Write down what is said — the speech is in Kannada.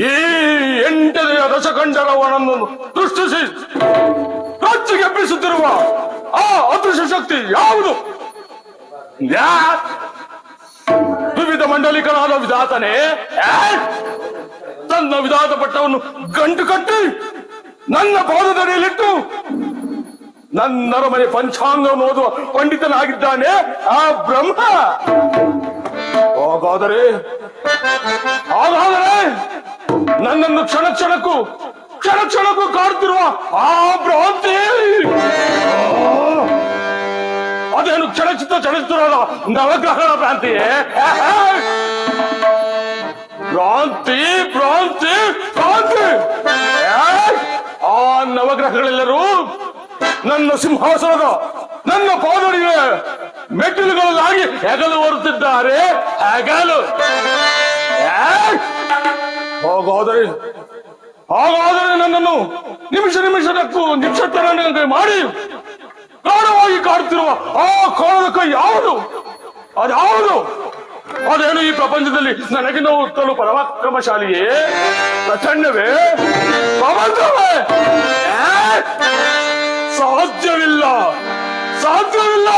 ಈ ಎಂಟನೆಯ ದಶಕಂಡರವನನ್ನು ಸೃಷ್ಟಿಸಿ ಎಬ್ಬಿಸುತ್ತಿರುವ ಆ ಅದೃಶ್ಯ ಶಕ್ತಿ ಯಾವುದು? ವಿವಿಧ ಮಂಡಲಿಕರಾದ ವಿಧಾತನೇ? ತನ್ನ ವಿಧಾತ ಪಟ್ಟವನ್ನು ಗಂಟು ಕಟ್ಟಿ ನನ್ನ ಪಾದದಡಿಯಲ್ಲಿಟ್ಟು ನನ್ನರ ಮನೆ ಪಂಚಾಂಗ ಓದುವ ಪಂಡಿತನಾಗಿದ್ದಾನೆ ಆ ಬ್ರಹ್ಮ ಹಾಗಾದರೆ ಹಾಗಾದರೆ ನನ್ನನ್ನು ಕ್ಷಣ ಕ್ಷಣಕ್ಕೂ ಕ್ಷಣ ಕ್ಷಣಕ್ಕೂ ಕಾಡ್ತಿರುವ ಆ ಭ್ರಾಂತಿ ಅದೇನು ಕ್ಷಣಚಿತ್ತ ಚಲಿಸುತ್ತಿರೋದ ನವಗ್ರಹಣ ಭ್ರಾಂತಿಯೇ ಭ್ರಾಂತಿ ಭ್ರಾಂತಿ ಭ್ರಾಂತಿ ಏ? ಆ ನವಗ್ರಹಗಳೆಲ್ಲರೂ ನನ್ನ ಸಿಂಹಾಸನದ ನನ್ನ ಪಾದಡಿಯ ಮೆಟ್ಟಿಲುಗಳಾಗಿ ಹೆಗಲು ಹೊರುತ್ತಿದ್ದಾರೆ ಹೆಗಲು? ಹಾಗಾದರೆ ಹಾಗಾದರೆ ನನ್ನನ್ನು ನಿಮಿಷ ನಿಮಿಷದಕ್ಕೂ ನಿಮಿಷ ಮಾಡಿ ಕಾಣವಾಗಿ ಕಾಡುತ್ತಿರುವ ಆ ಕಾಲದ ಕೈ ಯಾವುದು? ಅದ್ಯಾವುದು? ಅದೇನು ಈ ಪ್ರಪಂಚದಲ್ಲಿ ನನಗಿಂತ ಉತ್ತಲು ಪರಮಾಕ್ರಮಶಾಲಿಯೇ ಪ್ರಚಂಡವೇ? ಪ್ರಪಂಚವೇ ಸಾಧ್ಯವಿಲ್ಲ